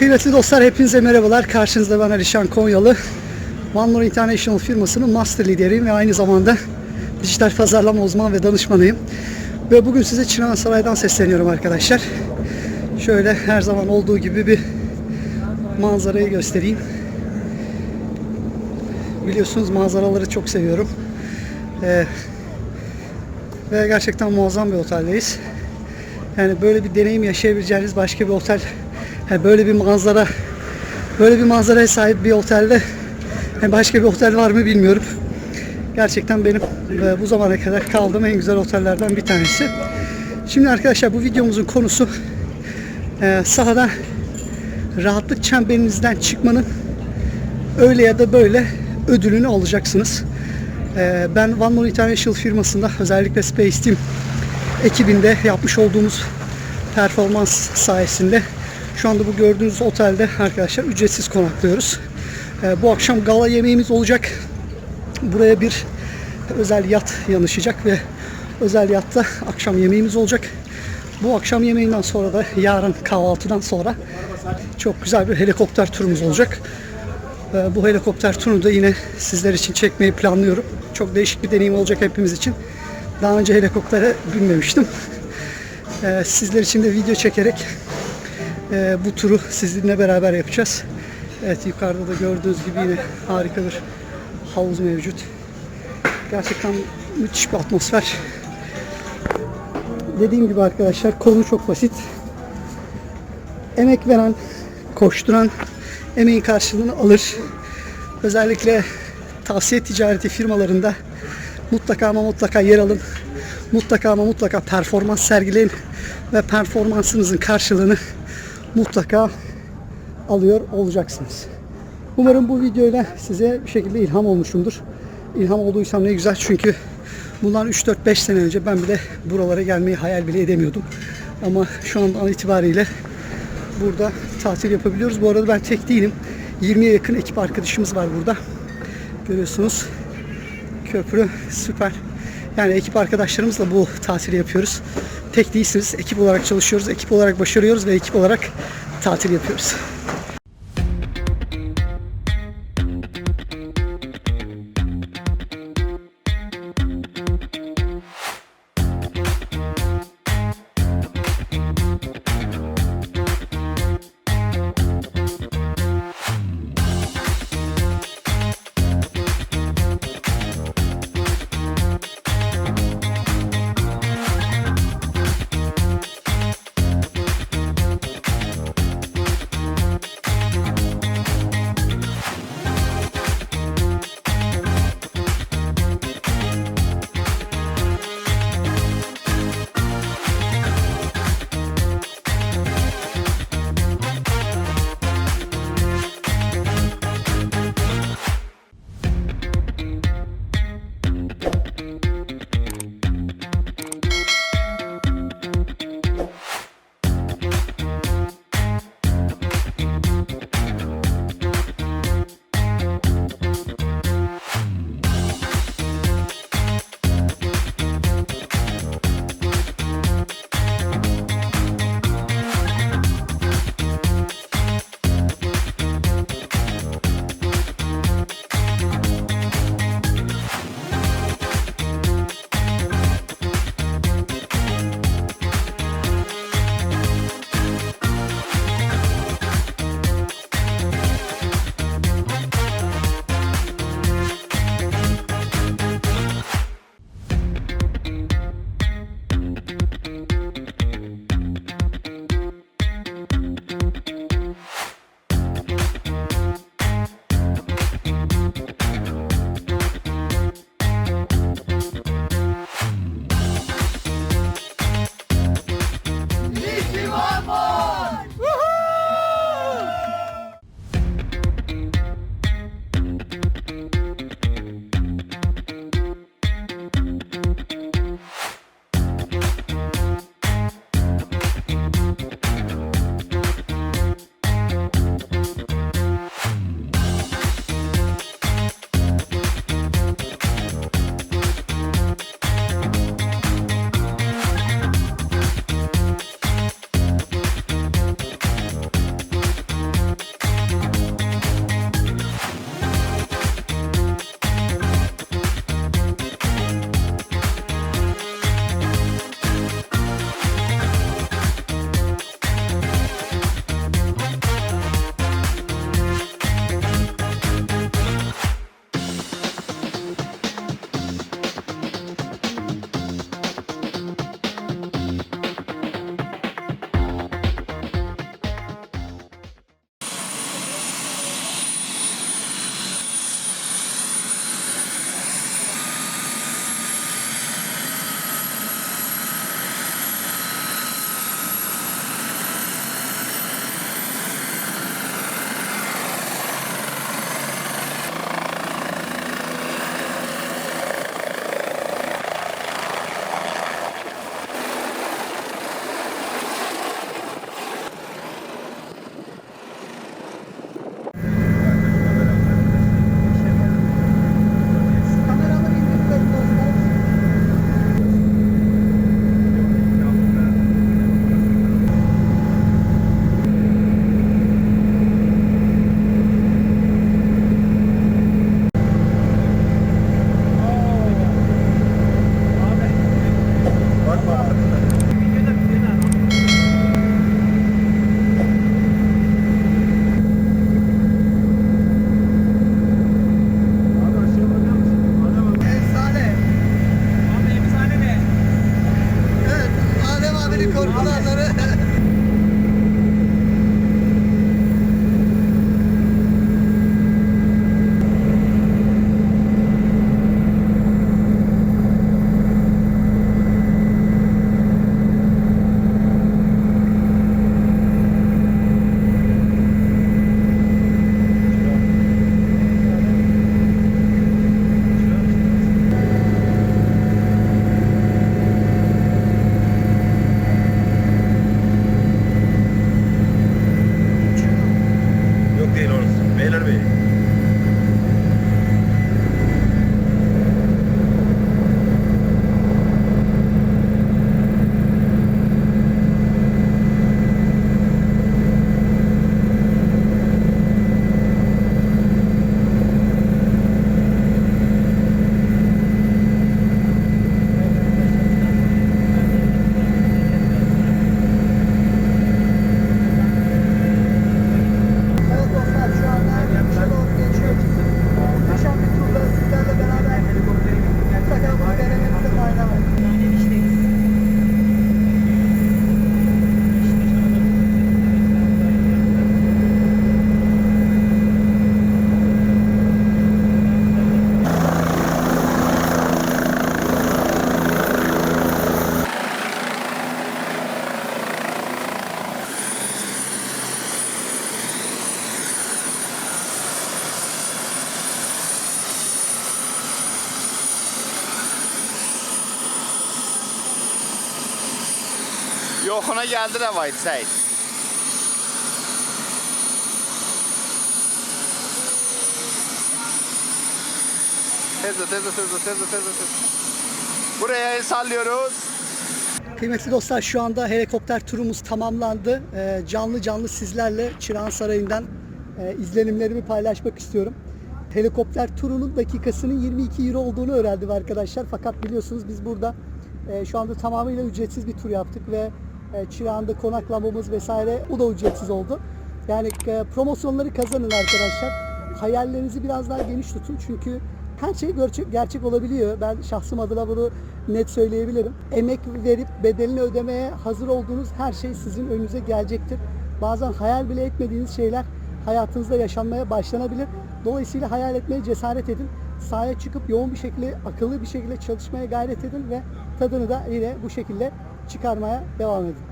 Kıymetli dostlar hepinize merhabalar. Karşınızda ben Alişan Konyalı. OneLore International firmasının master lideriyim ve aynı zamanda dijital pazarlama uzman ve danışmanıyım. Ve bugün size Çırağan Saray'dan sesleniyorum arkadaşlar. Şöyle her zaman olduğu gibi bir manzarayı göstereyim. Biliyorsunuz manzaraları çok seviyorum. Ee, ve gerçekten muazzam bir oteldeyiz. Yani böyle bir deneyim yaşayabileceğiniz başka bir otel, yani böyle bir manzara, böyle bir manzaraya sahip bir otelde yani başka bir otel var mı bilmiyorum. Gerçekten benim e, bu zamana kadar kaldığım en güzel otellerden bir tanesi. Şimdi arkadaşlar bu videomuzun konusu e, sahada rahatlık çemberinizden çıkmanın öyle ya da böyle ödülünü alacaksınız. E, ben One More International firmasında özellikle Space Team ekibinde yapmış olduğumuz performans sayesinde şu anda bu gördüğünüz otelde arkadaşlar ücretsiz konaklıyoruz. Ee, bu akşam gala yemeğimiz olacak. Buraya bir özel yat yanaşacak ve özel yatta akşam yemeğimiz olacak. Bu akşam yemeğinden sonra da yarın kahvaltıdan sonra çok güzel bir helikopter turumuz olacak. Ee, bu helikopter turunu da yine sizler için çekmeyi planlıyorum. Çok değişik bir deneyim olacak hepimiz için. Daha önce helikoptere binmemiştim. Ee, sizler için de video çekerek e, bu turu sizinle beraber yapacağız. Evet yukarıda da gördüğünüz gibi yine harika bir havuz mevcut. Gerçekten müthiş bir atmosfer. Dediğim gibi arkadaşlar konu çok basit. Emek veren, koşturan emeğin karşılığını alır. Özellikle tavsiye ticareti firmalarında mutlaka ama mutlaka yer alın. Mutlaka ama mutlaka performans sergileyin ve performansınızın karşılığını mutlaka alıyor olacaksınız. Umarım bu videoyla size bir şekilde ilham olmuşumdur. İlham olduysam ne güzel çünkü bundan 3-4-5 sene önce ben bile buralara gelmeyi hayal bile edemiyordum. Ama şu an itibariyle burada tatil yapabiliyoruz. Bu arada ben tek değilim. 20'ye yakın ekip arkadaşımız var burada. Görüyorsunuz. Köprü süper. Yani ekip arkadaşlarımızla bu tatili yapıyoruz. Tek değilsiniz. Ekip olarak çalışıyoruz. Ekip olarak başarıyoruz ve ekip olarak tatil yapıyoruz. Yoxuna gəldi White Side. Tezle tezle tezle tezle tezle tezle. Buraya el sallıyoruz. Kıymetli dostlar şu anda helikopter turumuz tamamlandı. Ee, canlı canlı sizlerle Çırağan Sarayı'ndan e, izlenimlerimi paylaşmak istiyorum. Helikopter turunun dakikasının 22 euro olduğunu öğrendim arkadaşlar. Fakat biliyorsunuz biz burada e, şu anda tamamıyla ücretsiz bir tur yaptık ve e, Çırağan'da konaklamamız vesaire bu da ücretsiz oldu. Yani e, promosyonları kazanın arkadaşlar. Hayallerinizi biraz daha geniş tutun çünkü her şey gerçek, gerçek olabiliyor. Ben şahsım adına bunu net söyleyebilirim. Emek verip bedelini ödemeye hazır olduğunuz her şey sizin önünüze gelecektir. Bazen hayal bile etmediğiniz şeyler hayatınızda yaşanmaya başlanabilir. Dolayısıyla hayal etmeye cesaret edin. Sahaya çıkıp yoğun bir şekilde, akıllı bir şekilde çalışmaya gayret edin ve tadını da yine bu şekilde çıkarmaya devam edin.